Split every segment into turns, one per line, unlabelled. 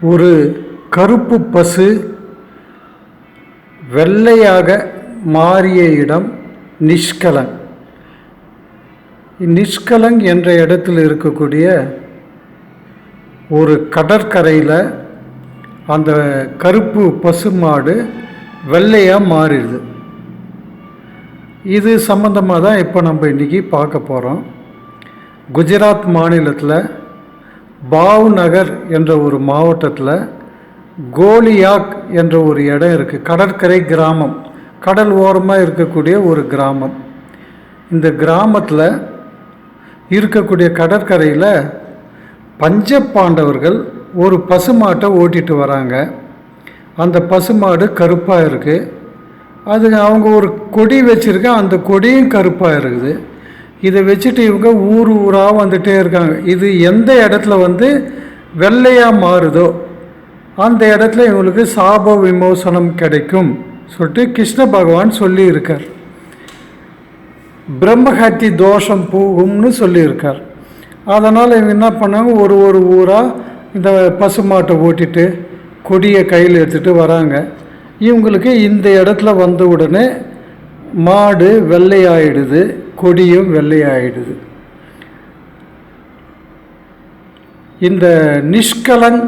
ஒரு கருப்பு பசு வெள்ளையாக மாறிய இடம் நிஷ்கலங். நிஷ்கலங் என்ற இடத்தில் இருக்கக்கூடிய ஒரு கடற்கரையில் அந்த கருப்பு பசுமாடு வெள்ளையாக மாறிடுது. இது சம்மந்தமாக தான் இப்போ நம்ம இன்றைக்கி பார்க்க போகிறோம் குஜராத் மாநிலத்தில் பாவ்நகர் என்ற ஒரு மாவட்டத்தில் கோலியாக் என்ற ஒரு இடம் இருக்குது கடற்கரை கிராமம். கடல் ஓரமாக இருக்கக்கூடிய ஒரு கிராமம். இந்த கிராமத்தில் இருக்கக்கூடிய கடற்கரையில் பஞ்சபாண்டவர்கள் ஒரு பசுமாட்டை ஓட்டிட்டு வராங்க. அந்த பசுமாடு கருப்பாக இருக்குது அது அவங்க ஒரு கொடி வச்சுருக்க அந்த கொடியும் கருப்பாக இருக்குது. இதை வச்சுட்டு இவங்க ஊர் ஊராக வந்துகிட்டே இருக்காங்க. இது எந்த இடத்துல வந்து வெள்ளையாக மாறுதோ அந்த இடத்துல இவங்களுக்கு சாப விமோசனம் கிடைக்கும் சொல்லிட்டு கிருஷ்ண பகவான் சொல்லியிருக்கார். பிரம்மஹத்தி தோஷம் போகும்னு சொல்லியிருக்கார். அதனால் இவங்க என்ன பண்ணாங்க ஒரு ஒரு ஊராக இந்த பசுமாட்டை ஓட்டிட்டு கொடியை கையில் எடுத்துகிட்டு வராங்க. இவங்களுக்கு இந்த இடத்துல வந்த உடனே மாடு வெள்ளையாயிடுது. கொடியும் வெள்ளையாயிடுது. இந்த நிஷ்கலங்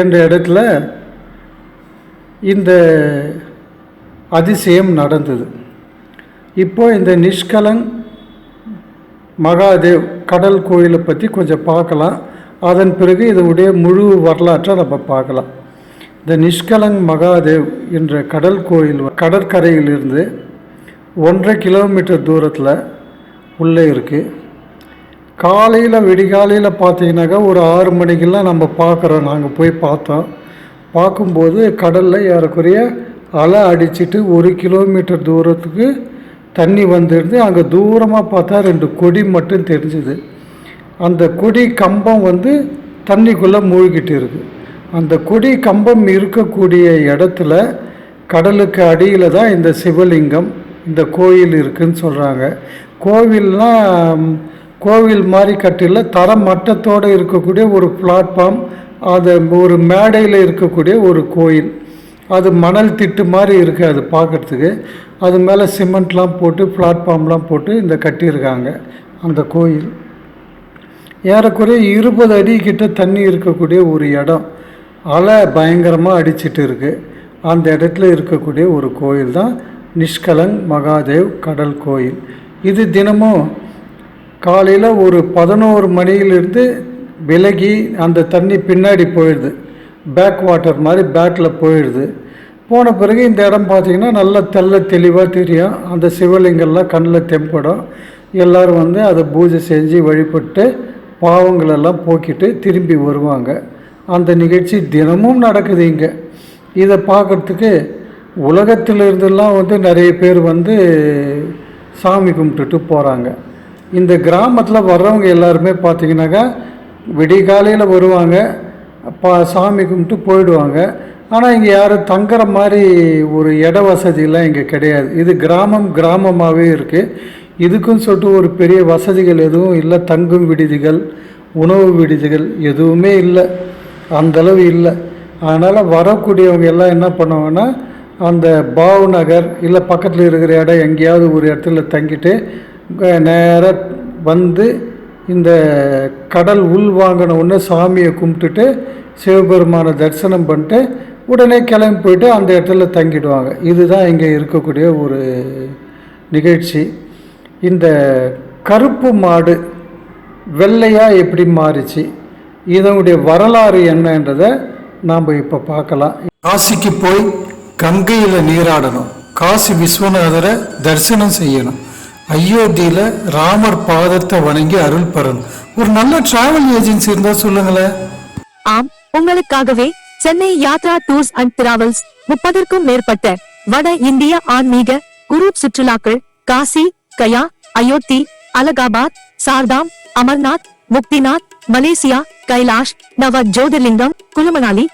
என்ற இடத்துல இந்த அதிசயம் நடந்தது. இப்போ இந்த நிஷ்கலங் மகாதேவ் கடல் கோயிலை பற்றி கொஞ்சம் பார்க்கலாம். அதன் பிறகு இதனுடைய முழு வரலாற்றை நம்ம பார்க்கலாம். இந்த நிஷ்கலங் மகாதேவ் என்ற கடல் கோயில் கடற்கரையிலிருந்து ஒன்றரை கிலோமீட்டர் தூரத்தில் உள்ளே இருக்குது காலையில் விடிகாலையில் பார்த்தீங்கன்னாக்கா ஒரு ஆறு மணிக்கெல்லாம் நம்ம பார்க்குறோம். நாங்கள் போய் பார்த்தோம். பார்க்கும்போது கடலில் ஏறக்குறைய அலை அடிச்சிட்டு ஒரு கிலோமீட்டர் தூரத்துக்கு தண்ணி வந்துருந்து அங்கே தூரமாக பார்த்தா ரெண்டு கொடி மட்டும் தெரிஞ்சுது. அந்த கொடி கம்பம் வந்து தண்ணிக்குள்ளே மூழ்கிட்டு இருக்குது அந்த கொடி கம்பம் இருக்கக்கூடிய இடத்துல கடலுக்கு அடியில் தான் இந்த சிவலிங்கம் இந்த கோயில் இருக்குன்னு சொல்கிறாங்க கோவில்னால் கோவில் மாதிரி கட்டில தர மட்டத்தோடு இருக்கக்கூடிய ஒரு பிளாட்ஃபார்ம் அது ஒரு மேடையில் இருக்கக்கூடிய ஒரு கோயில். அது மணல் திட்டு மாதிரி இருக்குது அது பார்க்குறதுக்கு அது மேலே சிமெண்ட்லாம் போட்டு பிளாட்ஃபார்ம்லாம் போட்டு இந்த கட்டியிருக்காங்க அந்த கோயில். ஏறக்குறைய இருபது அடி கிட்ட தண்ணி இருக்கக்கூடிய ஒரு இடம். அலை பயங்கரமாக அடிச்சிட்டு இருக்குது அந்த இடத்துல இருக்கக்கூடிய ஒரு கோயில் தான் நிஷ்கலங் மகாதேவ் கடல் கோயில். இது தினமும் காலையில் ஒரு பதினோரு மணியிலிருந்து விலகி அந்த தண்ணி பின்னாடி போயிடுது. பேக் வாட்டர் மாதிரி பேக்கில் போயிடுது. போன பிறகு இந்த இடம் பார்த்திங்கன்னா நல்லா தெல்ல தெளிவாக தெரியும். அந்த சிவலிங்கம்லாம் கண்ணில் தெம்படும் எல்லோரும் வந்து அதை பூஜை செஞ்சு வழிபட்டு பாவங்களெல்லாம் போக்கிட்டு திரும்பி வருவாங்க. அந்த நிகழ்ச்சி தினமும் நடக்குது இங்கே. இதை பார்க்குறதுக்கு உலகத்தில் வந்து நிறைய பேர் வந்து சாமி கும்பிட்டுட்டு போகிறாங்க இந்த கிராமத்தில் வர்றவங்க எல்லாருமே பார்த்தீங்கன்னாக்கா விடிகாலையில் வருவாங்க பா சாமி கும்பிட்டு போயிடுவாங்க. ஆனால் இங்கே யாரும் தங்குற மாதிரி ஒரு இட வசதியெல்லாம் இங்கே கிடையாது. இது கிராமம் கிராமமாகவே இருக்குது இதுக்கும் சொல்லிட்டு ஒரு பெரிய வசதிகள் எதுவும் இல்லை. தங்கும் விடுதிகள் உணவு விடுதிகள் எதுவுமே இல்லை. அந்தளவு இல்லை. அதனால் வரக்கூடியவங்க எல்லாம் என்ன பண்ணுவாங்கன்னா அந்த பாவ் நகர் இல்லை பக்கத்தில் இருக்கிற இடம் எங்கேயாவது ஒரு இடத்துல தங்கிட்டு நேராக வந்து இந்த கடல் உள் வாங்கின உடனே சாமியை கும்பிட்டுட்டு சிவபெருமானை தரிசனம் பண்ணிட்டு உடனே கிளம்பி போயிட்டு அந்த இடத்துல தங்கிடுவாங்க. இதுதான் இங்கே இருக்கக்கூடிய ஒரு நிகழ்ச்சி. இந்த கருப்பு மாடு வெள்ளையாக எப்படி மாறிச்சு? இதனுடைய வரலாறு என்னன்றதை நாம் இப்போ பார்க்கலாம். காசிக்கு போய் கங்கையில் நீராடணும். காசி விஸ்வநாதரை தரிசனம் செய்யணும். அயோத்தியில் ராமர் பாதத்தை வணங்கி அருள் பெறணும். ஒரு நல்ல டிராவல் ஏஜென்சி இருந்தா சொல்லுங்களேன்.
ஆம் உங்களுக்காகவே Chennai Yatra tours and travels முப்பதற்கும் மேற்பட்ட வட இந்திய ஆன்மீக குரூப் சுற்றுலாக்கள் காசி கயா அயோத்தி அலகாபாத் சார்தாம் அமர்நாத் முக்திநாத் மலேசியா கைலாஷ் நவ ஜோதிர்லிங்கம் குலுமணாலி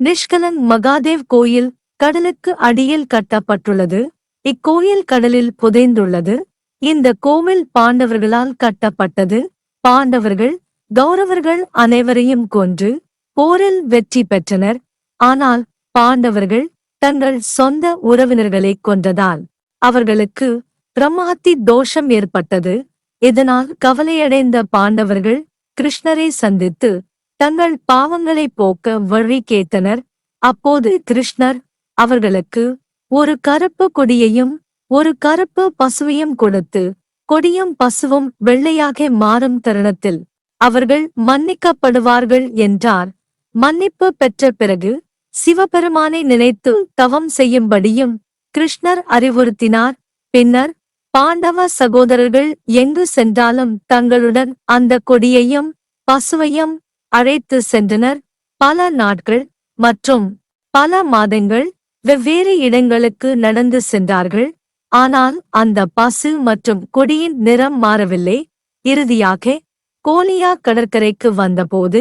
Nishkalan Mahadev கோயில் கடலுக்கு அடியில் கட்டப்பட்டுள்ளது. இக்கோயில் கடலில் புதைந்துள்ளது. இந்த கோவில் பாண்டவர்களால் கட்டப்பட்டது. பாண்டவர்கள் கௌரவர்கள் அனைவரையும் கொன்று போரில் வெற்றி பெற்றனர். ஆனால் பாண்டவர்கள் தங்கள் சொந்த உறவினர்களை கொன்றதால் அவர்களுக்கு பிரம்மாத்தி தோஷம் ஏற்பட்டது. இதனால் கவலையடைந்த பாண்டவர்கள் கிருஷ்ணரை சந்தித்து தங்கள் பாவங்களை போக்க வழி கேட்டனர். அப்போது கிருஷ்ணர் அவர்களுக்கு ஒரு கருப்பு கொடியையும் ஒரு கருப்பு பசுவையும் கொடுத்து கொடியும் பசுவும் வெள்ளையாக மாறும் தருணத்தில் அவர்கள் மன்னிக்கப்படுவார்கள் என்றார். மன்னிப்பு பெற்ற பிறகு சிவபெருமானை நினைத்து தவம் செய்யும்படியும் கிருஷ்ணர் அறிவுறுத்தினார். பின்னர் பாண்டவ சகோதரர்கள் எங்கு சென்றாலும் தங்களுடன் அந்த கொடியையும் பசுவையும் அழைத்து சென்றனர். பல நாட்கள் மற்றும் பல மாதங்கள் வெவ்வேறு இடங்களுக்கு நடந்து சென்றார்கள். ஆனால் அந்த பசு மற்றும் கொடியின் நிறம் மாறவில்லை. இறுதியாக கோலியா கடற்கரைக்கு வந்தபோது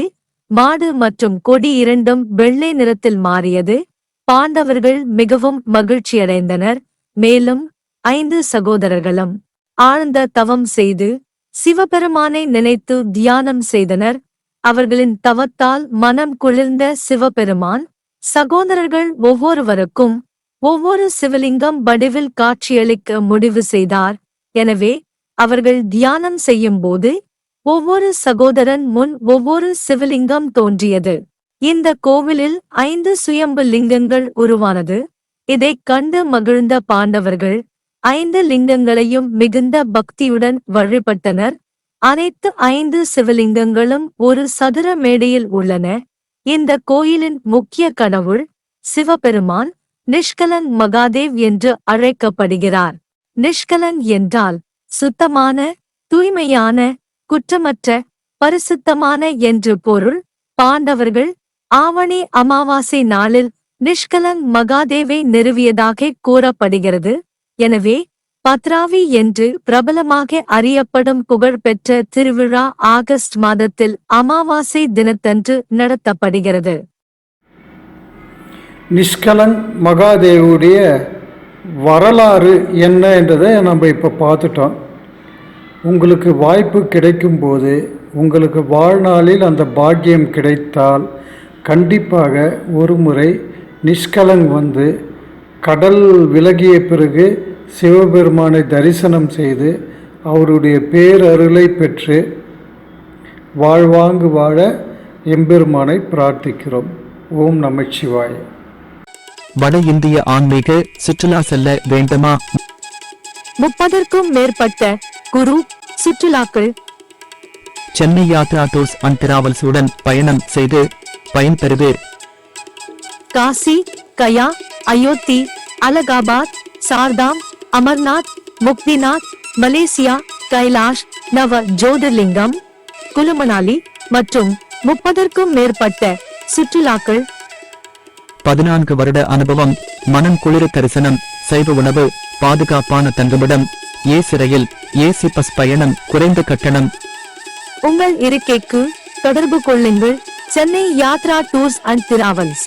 மாடு மற்றும் கொடி இரண்டும் வெள்ளை நிறத்தில் மாறியது. பாண்டவர்கள் மிகவும் மகிழ்ச்சியடைந்தனர். மேலும் ஐந்து சகோதரர்களும் ஆழ்ந்த தவம் செய்து சிவபெருமானை நினைத்து தியானம் செய்தனர். அவர்களின் தவத்தால் மனம் குளிர்ந்த சிவபெருமான் சகோதரர்கள் ஒவ்வொருவருக்கும் ஒவ்வொரு சிவலிங்கம் வடிவில் காட்சியளிக்க முடிவு செய்தார். எனவே அவர்கள் தியானம் செய்யும்போது ஒவ்வொரு சகோதரன் முன் ஒவ்வொரு சிவலிங்கம் தோன்றியது. இந்த கோவிலில் ஐந்து சுயம்பு லிங்கங்கள் உருவானது. இதைக் கண்டு மகிழ்ந்த பாண்டவர்கள் ஐந்து லிங்கங்களையும் மிகுந்த பக்தியுடன் வழிபட்டனர். அனைத்து ஐந்து சிவலிங்கங்களும் ஒரு சதுர மேடையில் உள்ளன. இந்த கோயிலின் முக்கிய கடவுள் சிவபெருமான் நிஷ்கலன் மகாதேவ் என்று அழைக்கப்படுகிறார். நிஷ்கலன் என்றால் சுத்தமான தூய்மையான குற்றமற்ற பரிசுத்தமான என்று பொருள். பாண்டவர்கள் ஆவணி அமாவாசை நாளில் நிஷ்கலன் மகாதேவை நிறுவியதாக கூறப்படுகிறது. எனவே பத்ராவி என்று பிரபலமாக அறியப்படும் புகழ்பெற்ற திருவிழா ஆகஸ்ட் மாதத்தில் அமாவாசை தினத்தன்று நடத்தப்படுகிறது.
நிஷ்கலன் மகாதேவுடைய வரலாறு என்ன என்றதை நம்ம இப்போ பார்த்துட்டோம். உங்களுக்கு வாய்ப்பு கிடைக்கும்போது உங்களுக்கு வாழ்நாளில் அந்த பாக்கியம் கிடைத்தால் கண்டிப்பாக ஒரு முறை நிஷ்கலன் வந்து கடல் விலகிய பிறகு சிவபெருமானை தரிசனம் செய்து அவருடைய பேரருளை பெற்று வாழ்வாங்கு வாழ எம்பெருமானை பிரார்த்திக்கிறோம். ஓம் நமச்சிவாய
வட இந்திய ஆன்மீக சுற்றுலா செல்ல வேண்டுமா?
முப்பதற்கும் மேற்பட்ட குரு சுற்றுலாக்கள்.
Chennai Yatra tours and travels உடன் பயணம் செய்து பயன்பெறுவீர்.
காசி கயா அயோத்தி அலகாபாத் சார்தாம் அமர்நாத் முக்திநாத் மலேசியா கைலாஷ் நவ ஜோதிர்லிங்கம் குலுமணாலி மற்றும் முப்பதற்கும் மேற்பட்ட சுற்றுலாக்கள்.
பதினான்கு வருட அனுபவம் மனம் குளிர தரிசனம் சைவ உணவு பாதுகாப்பான தங்குமிடம் ஏ சிறையில் ஏசி பஸ் பயணம் குறைந்த கட்டணம்.
உங்கள் இருக்கைக்கு தொடர்பு கொள்ளுங்கள். Chennai Yatra tours and travels.